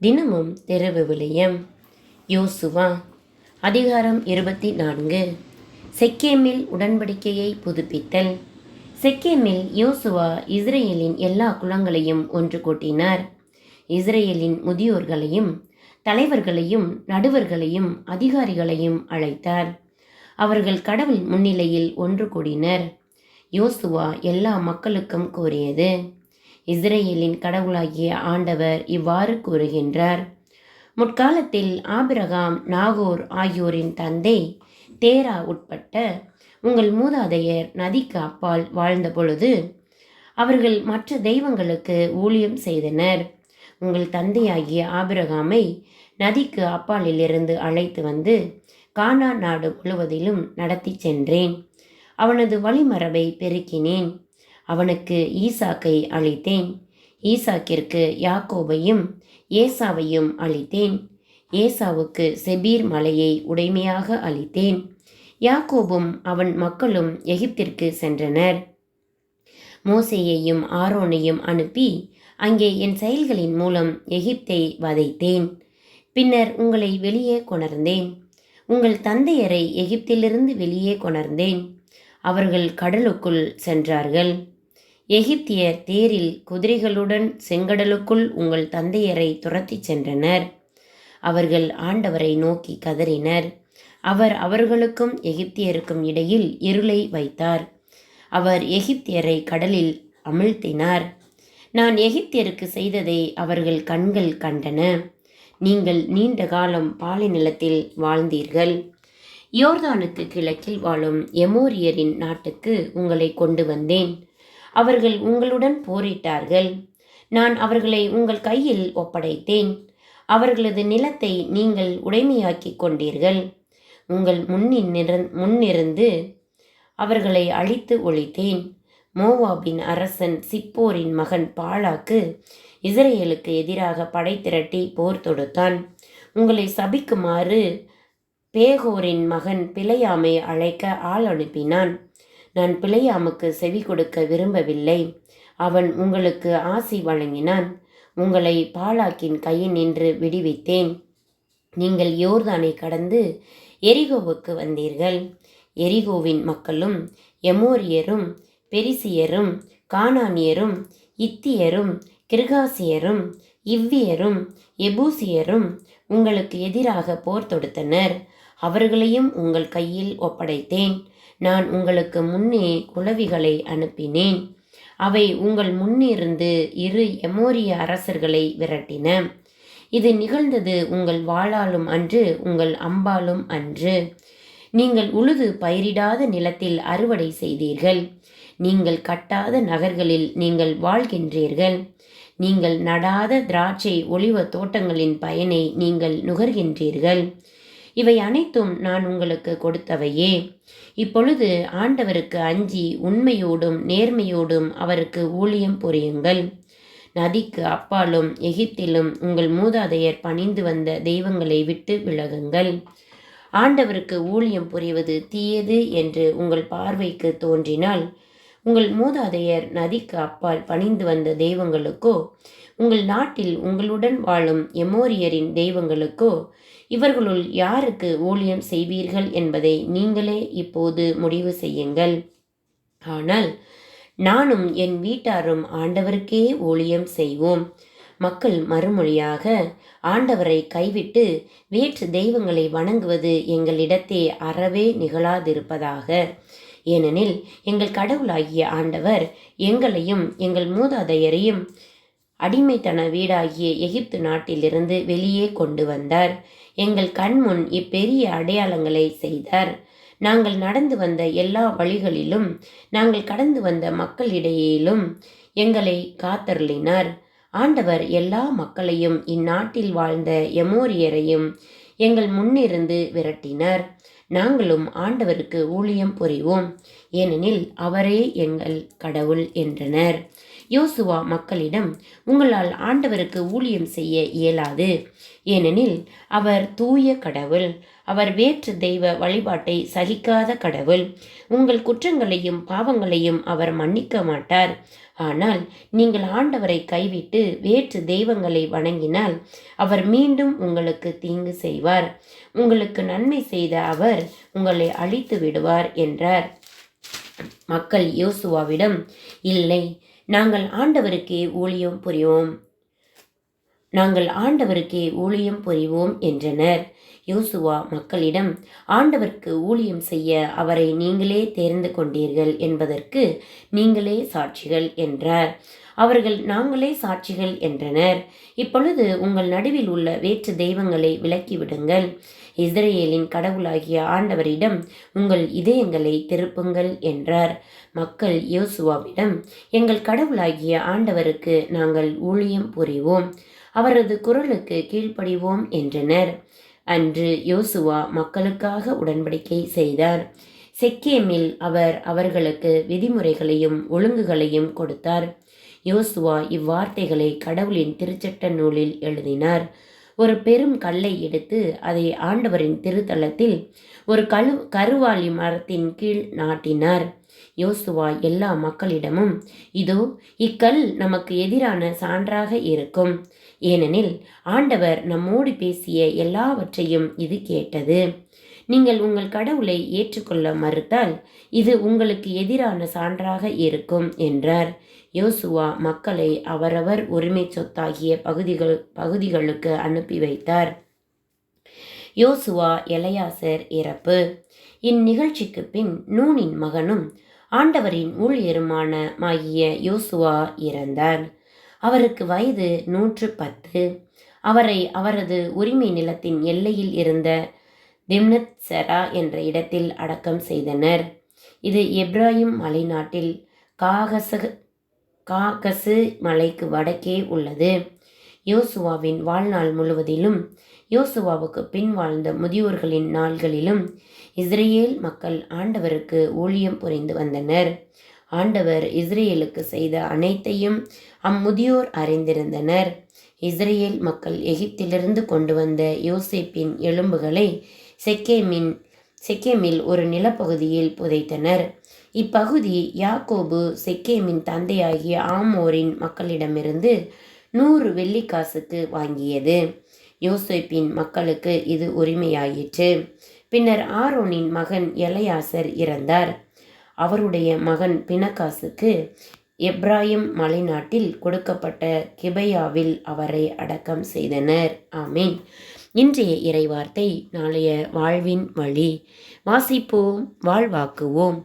தினமும் தெருவு விளையம். யோசுவா அதிகாரம் இருபத்தி நான்கு செக்கேமில் உடன்படிக்கையை புதுப்பித்தல். செக்கேமில் யோசுவா இஸ்ரேலின் எல்லா குலங்களையும் ஒன்று கூட்டினார். இஸ்ரேலின் முதியோர்களையும் தலைவர்களையும் நடுவர்களையும் அதிகாரிகளையும் அழைத்தார். அவர்கள் கடவுள் முன்னிலையில் ஒன்று கூடினர். யோசுவா எல்லா மக்களுக்கும் கூறியது இஸ்ரேலின் கடவுளாகிய ஆண்டவர் இவ்வாறு கூறுகின்றார். முற்காலத்தில் ஆபிரகாம் நாகோர் ஆகியோரின் தந்தை தேரா உட்பட்ட உங்கள் மூதாதையர் நதிக்கு அப்பால் வாழ்ந்த பொழுது அவர்கள் மற்ற தெய்வங்களுக்கு ஊழியம் செய்தனர். உங்கள் தந்தையாகிய ஆபிரகாமை நதிக்கு அப்பாலிலிருந்து அழைத்து வந்து கானா நாடு முழுவதிலும் நடத்தி சென்றேன். அவனது வழிமரபை பெருக்கினேன். அவனுக்கு ஈசாக்கை அளித்தேன். ஈசாக்கிற்கு யாக்கோபையும் ஏசாவையும் அளித்தேன். ஏசாவுக்கு செபீர் மலையை உடைமையாக அளித்தேன். யாக்கோபும் அவன் மக்களும் எகிப்திற்கு சென்றனர். மோசேயையும் ஆரோனையும் அனுப்பி அங்கே என் செயல்களின் மூலம் எகிப்தை வதைத்தேன். பின்னர் உங்களை வெளியே கொணர்ந்தேன். உங்கள் தந்தையரை எகிப்திலிருந்து வெளியே கொணர்ந்தேன். அவர்கள் கடலுக்குள் சென்றார்கள். எகிப்தியர் தேரில் குதிரைகளுடன் செங்கடலுக்குள் உங்கள் தந்தையரை துரத்திச் சென்றனர். அவர்கள் ஆண்டவரை நோக்கி கதறினர். அவர் அவர்களுக்கும் எகிப்தியருக்கும் இடையில் இருளை வைத்தார். அவர் எகிப்தியரை கடலில் அமிழ்த்தினார். நான் எகிப்தியருக்கு செய்ததை அவர்கள் கண்கள் கண்டன. நீங்கள் நீண்ட காலம் பாலை நிலத்தில் வாழ்ந்தீர்கள். யோர்தானுக்கு கிழக்கில் வாழும் எமோரியரின் நாட்டுக்கு உங்களை கொண்டு வந்தேன். அவர்கள் உங்களுடன் போரிட்டார்கள். நான் அவர்களை உங்கள் கையில் ஒப்படைத்தேன். அவர்களது நிலத்தை நீங்கள் உடைமையாக்கிக் கொண்டீர்கள். உங்கள் முன்னின் முன்னிருந்து அவர்களை அழித்து ஒழித்தேன். மோவாபின் அரசன் சிப்போரின் மகன் பாலாக்கு இஸ்ரேலுக்கு எதிராக படை திரட்டி போர் தொடுத்தான். உங்களை சபிக்குமாறு பேகோரின் மகன் பிழையாமை அழைக்க ஆள் அனுப்பினான். நான் பிழையாமுக்கு செவி கொடுக்க விரும்பவில்லை. அவன் உங்களுக்கு ஆசி வழங்கினான். உங்களை பாலாக்கின் கையில் நின்று விடுவித்தேன். நீங்கள் யோர்தானை கடந்து எரிகோவுக்கு வந்தீர்கள். எரிகோவின் மக்களும் எமோரியரும் பெரிசியரும் கானானியரும் இத்தியரும் கிர்காசியரும் இவ்வியரும் எபூசியரும் உங்களுக்கு எதிராக போர் தொடுத்தனர். அவர்களையும் உங்கள் கையில் ஒப்படைத்தேன். நான் உங்களுக்கு முன்னே குலவிகளை அனுப்பினேன். அவை உங்கள் முன்னிருந்து இரு எமோரிய அரசர்களை விரட்டின. இது நிகழ்ந்தது உங்கள் வாளாலும் அன்று உங்கள் அம்பாலும் அன்று. நீங்கள் உழுது பயிரிடாத நிலத்தில் அறுவடை செய்தீர்கள். நீங்கள் கட்டாத நகர்களில் நீங்கள் வாழ்கின்றீர்கள். நீங்கள் நடாத திராட்சை ஒளிவ தோட்டங்களின் பயனை நீங்கள் நுகர்கின்றீர்கள். இவை அனைத்தும் நான் உங்களுக்கு கொடுத்தவையே. இப்பொழுது ஆண்டவருக்கு அஞ்சி உண்மையோடும் நேர்மையோடும் அவருக்கு ஊழியம் புரியுங்கள். நதிக்கு அப்பாலும் எகிப்திலும் உங்கள் மூதாதையர் பணிந்து வந்த தெய்வங்களை விட்டு விலகுங்கள். ஆண்டவருக்கு ஊழியம் புரிவது தீயது என்று உங்கள் பார்வைக்கு தோன்றினால் உங்கள் மூதாதையர் நதிக்கு அப்பால் பணிந்து வந்த தெய்வங்களுக்கோ உங்கள் நாட்டில் உங்களுடன் வாழும் எமோரியரின் தெய்வங்களுக்கோ இவர்களுள் யாருக்கு ஊழியம் செய்வீர்கள் என்பதை நீங்களே இப்போது முடிவு செய்யுங்கள். ஆனால் நானும் என் வீட்டாரும் ஆண்டவருக்கே ஊழியம் செய்வோம். மக்கள் மறுமொழியாக ஆண்டவரை கைவிட்டு வேற்று தெய்வங்களை வணங்குவது எங்களிடத்தே அறவே நிகழாதிருப்பதாக. ஏனெனில் எங்கள் கடவுளாகிய ஆண்டவர் எங்களையும் எங்கள் மூதாதையரையும் அடிமைத்தன வீடாகிய எகிப்து நாட்டிலிருந்து வெளியே கொண்டு வந்தார். எங்கள் கண்முன் இப்பெரிய அடையாளங்களை செய்தார். நாங்கள் நடந்து வந்த எல்லா வழிகளிலும் நாங்கள் கடந்து வந்த மக்களிடையிலும் எங்களை காத்தருளினார். ஆண்டவர் எல்லா மக்களையும் இந்நாட்டில் வாழ்ந்த எமோரியரையும் எங்கள் முன்னிருந்து விரட்டினார். நாங்களும் ஆண்டவருக்கு ஊழியம் புரிவோம். ஏனெனில் அவரே எங்கள் கடவுள் என்றனர். யோசுவா மக்களிடம் உங்களால் ஆண்டவருக்கு ஊழியம் செய்ய இயலாது. ஏனெனில் அவர் தூய கடவுள். அவர் வேற்று தெய்வ வழிபாட்டை சகிக்காத கடவுள். உங்கள் குற்றங்களையும் பாவங்களையும் அவர் மன்னிக்க மாட்டார். ஆனால் நீங்கள் ஆண்டவரை கைவிட்டு வேற்று தெய்வங்களை வணங்கினால் அவர் மீண்டும் உங்களுக்கு தீங்கு செய்வார். உங்களுக்கு நன்மை செய்த அவர் உங்களை அழித்து விடுவார் என்றார். மக்கள் யோசுவாவிடம் இல்லை நாங்கள் ஆண்டவருக்கே ஊழியம் புரிவோம். நாங்கள் ஆண்டவருக்கே ஊழியம் புரிவோம் என்றனர். யோசுவா மக்களிடம் ஆண்டவருக்கு ஊழியம் செய்ய அவரை நீங்களே தேர்ந்து கொண்டீர்கள் என்பதற்கு நீங்களே சாட்சிகள் என்றார். அவர்கள் நாங்களே சாட்சிகள் என்றனர். இப்பொழுது உங்கள் நடுவில் உள்ள வேற்று தெய்வங்களை விலக்கிவிடுங்கள் இஸ்ரேலின் கடவுளாகிய ஆண்டவரிடம் உங்கள் இதயங்களை திருப்புங்கள் என்றார். மக்கள் யோசுவாவிடம் எங்கள் கடவுளாகிய ஆண்டவருக்கு நாங்கள் ஊழியம் புரிவோம் அவரது குரலுக்கு கீழ்ப்படிவோம் என்றனர். அன்று யோசுவா மக்களுக்காக உடன்படிக்கை செய்தார். செக்கேமில் அவர் அவர்களுக்கு விதிமுறைகளையும் ஒழுங்குகளையும் கொடுத்தார். யோசுவா இவ்வார்த்தைகளை கடவுளின் திருச்சட்ட நூலில் எழுதினார். ஒரு பெரும் கல்லை எடுத்து அதை ஆண்டவரின் திருத்தலத்தில் ஒரு கழு கருவாளி மரத்தின் கீழ் நாட்டினார். யோசுவா எல்லா மக்களிடமும் இதோ இக்கல் நமக்கு எதிரான சான்றாக இருக்கும். ஏனெனில் ஆண்டவர் நம்மோடு பேசிய எல்லாவற்றையும் இது கேட்டது. நீங்கள் உங்கள் கடவுளை ஏற்றுக்கொள்ள மறுத்தால் இது உங்களுக்கு எதிரான சான்றாக இருக்கும் என்றார். யோசுவா மக்களை அவரவர் உரிமை சொத்தாகிய பகுதிகள் பகுதிகளுக்கு அனுப்பி வைத்தார். யோசுவா எலையாசர் இறப்பு. இந்நிகழ்ச்சிக்கு பின் நூனின் மகனும் ஆண்டவரின் ஊழியருமான மாகிய யோசுவா இறந்தார். அவருக்கு வயது நூற்று பத்து. அவரை அவரது உரிமை நிலத்தின் எல்லையில் இருந்த திம்னத் செரா என்ற இடத்தில் அடக்கம் செய்தனர். இது எப்ராஹிம் மலைநாட்டில் காகச காகசு மலைக்கு வடக்கே உள்ளது. யோசுவாவின் வாழ்நாள் முழுவதிலும் யோசுவாவுக்கு பின் வாழ்ந்த முதியோர்களின் நாள்களிலும் இஸ்ரேல் மக்கள் ஆண்டவருக்கு ஊழியம் புரிந்து வந்தனர். ஆண்டவர் இஸ்ரேலுக்கு செய்த அனைத்தையும் அம்முதியோர் அறிந்திருந்தனர். இஸ்ரேல் மக்கள் எகிப்திலிருந்து கொண்டு வந்த யோசேப்பின் எலும்புகளை செக்கேமின் செக்கேமில் ஒரு நிலப்பகுதியில் புதைத்தனர். இப்பகுதி யாக்கோபு செக்கேமின் தந்தையாகிய ஆமோரின் மக்களிடமிருந்து நூறு வெள்ளிக்காசுக்கு வாங்கியது. யோசேப்பின் மக்களுக்கு இது உரிமையாயிற்று. பின்னர் ஆரோனின் மகன் எலையாசர் இறந்தார். அவருடைய மகன் பினகாசுக்கு எப்ராஹிம் மலைநாட்டில் கொடுக்கப்பட்ட கிபையாவில் அவரை அடக்கம் செய்தனர். ஆமீன். இன்றைய இறைவார்த்தை நாளைய வாழ்வின் வழி. வாசிப்போம் வாழ்வாக்குவோம்.